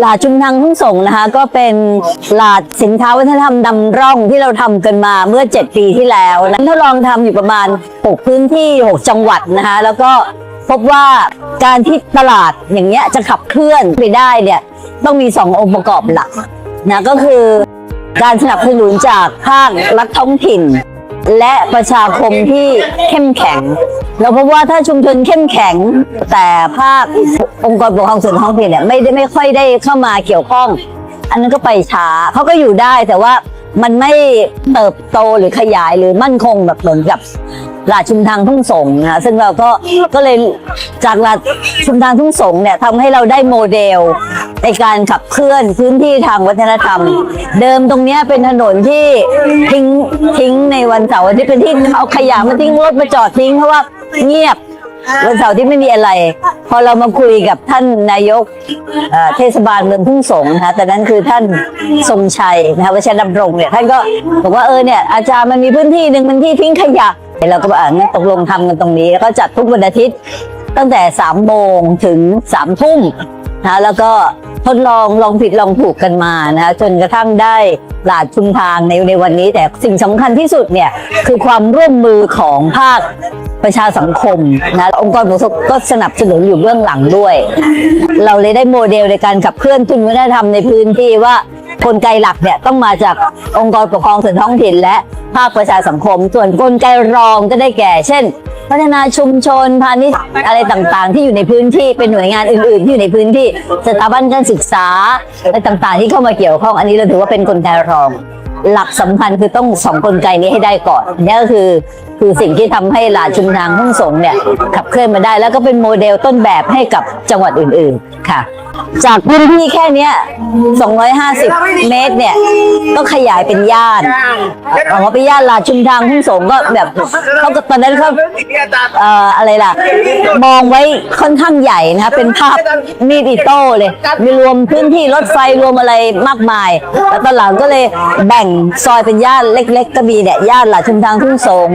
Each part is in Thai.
หลาดชุมทางทุ่งสงนะคะ ก็เป็นหลาดสินค้าวัฒนธรรมนำร่องที่เราทำกันมาเมื่อ 7 ปีที่แล้วนะทดลองทำอยู่ประมาณ 6 พื้นที่ 6 จังหวัดนะคะ แล้วก็พบว่าการที่ตลาดอย่างเงี้ยจะขับเคลื่อนไปได้เนี่ยต้องมี 2 องค์ประกอบหลักนะก็คือการสนับสนุนจากภาครัฐท้องถิ่น และประชาคมที่เข้มแข็ง เราพบว่าถ้าชุมชนเข้มแข็งแต่ภาคองค์กรปกครองส่วนท้องถิ่นเนี่ยไม่ได้ไม่ค่อยได้เข้ามาเกี่ยวข้อง อันนั้นก็ไปช้าเขาก็อยู่ได้แต่ว่ามันไม่เติบโตหรือขยายหรือมั่นคงแบบเหมือนกับหลาดชุมทางทุ่งสงนะคะซึ่งเราก็ก็เลยจากหลาดชุมทางทุ่งสงเนี่ยทำให้เราได้โมเดล ในการขับเคลื่อนพื้นที่ทางวัฒนธรรม เดิมตรงเนี้ยเป็นถนนที่ทิ้งทิ้งในวันเสาร์ที่เป็นที่เอาขยะมาทิ้งรถมาจอดทิ้งเพราะว่า เงียบวันเสาร์ที่ไม่มีอะไร พอเรามาคุยกับท่านนายกเอ่อเทศบาลเมืองทุ่งสงนะคะแต่นั้นคือท่านทรงชัยนะคะวชิรดำรงเนี่ยท่านก็บอกว่าเออเนี่ยอาจารย์มันมีพื้นที่หนึ่งมันที่ทิ้งขยะเราก็บอกอ่างั้นตกลงทำกันตรงนี้แล้วก็จัดทุกวันอาทิตย์ ตั้งแต่สามโมงถึงสามทุ่มนะแล้วก็ทดลองลองผิดลองถูกกันมานะคะจนกระทั่งได้หลาดชุมทางในในวันนี้ แต่สิ่งสำคัญที่สุดเนี่ยคือความร่วมมือของภาค ประชาสังคมนะองค์กรปกครองก็สนับสนุนอยู่เบื้องหลังด้วย เราเลยได้โมเดลในการขับเคลื่อนทุนวัฒนธรรมในพื้นที่ว่ากลไกหลักเนี่ยต้องมาจากองค์กรปกครองส่วนท้องถิ่นและภาคประชาสังคม ส่วนกลไกรองก็ได้แก่ เช่น พัฒนาชุมชนพาณิชย์อะไรต่างๆ ที่อยู่ในพื้นที่เป็นหน่วยงานอื่นๆ ที่อยู่ในพื้นที่สถาบันการศึกษาอะไรต่างๆ ที่เข้ามาเกี่ยวข้องอันนี้เราถือว่าเป็นกลไกรอง หลักสำคัญคือต้องสองกลไกนี้ให้ได้ก่อนนี่ก็คือ คือสิ่งที่ทำให้หลาดชุมทางทุ่งสงเนี่ยขับเคลื่อนมาได้ แล้วก็เป็นโมเดลต้นแบบให้กับจังหวัดอื่นๆค่ะ จากพื้นที่แค่เนี้ย250 เมตรเนี่ยก็ขยายเป็นย่านออกมาเป็นย่านลาดชุมทางทุ่งสงก็แบบเขาก็ตอนนั้นเขาเอ่ออะไรล่ะ มองไว้ค่อนข้างใหญ่นะคะเป็นภาพมีดอิโต้เลยมีรวมพื้นที่รถไฟรวมอะไรมากมาย แล้วตอนหลังก็เลยแบ่งซอยเป็นย่านเล็ก ๆ ก็มีเนี่ยย่านหลาดชุมทางทุ่งสง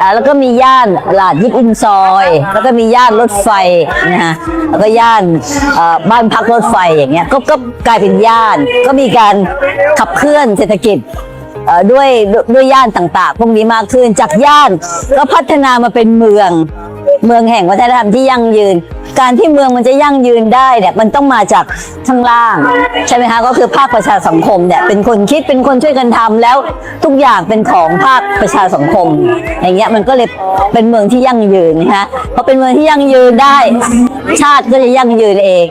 อ่าแล้วก็มีย่านหลาดยิปอินซอย แล้วก็มีย่านรถไฟนะฮะแล้วก็ย่านบ้านพักรถไฟอย่างเงี้ยก็ก็กลายเป็นย่าน ก็มีการขับเคลื่อนเศรษฐกิจด้วยด้วยด้วยย่านต่างๆ พวกนี้มากขึ้นจากย่านก็พัฒนามาเป็นเมือง เมืองแห่งวัฒนธรรมที่ยั่งยืน การที่เมืองมันจะยั่งยืนได้เนี่ยมันต้องมาจากข้างล่าง ใช่ไหมคะก็คือภาคประชาสังคมเนี่ยเป็นคนคิดเป็นคนช่วยกันทำแล้วทุกอย่างเป็นของภาคประชาสังคม อย่างเงี้ยมันก็เลยเป็นเมืองที่ยั่งยืนนะคะพอเป็นเมืองที่ยั่งยืนได้ ชาติก็จะยั่งยืนเอง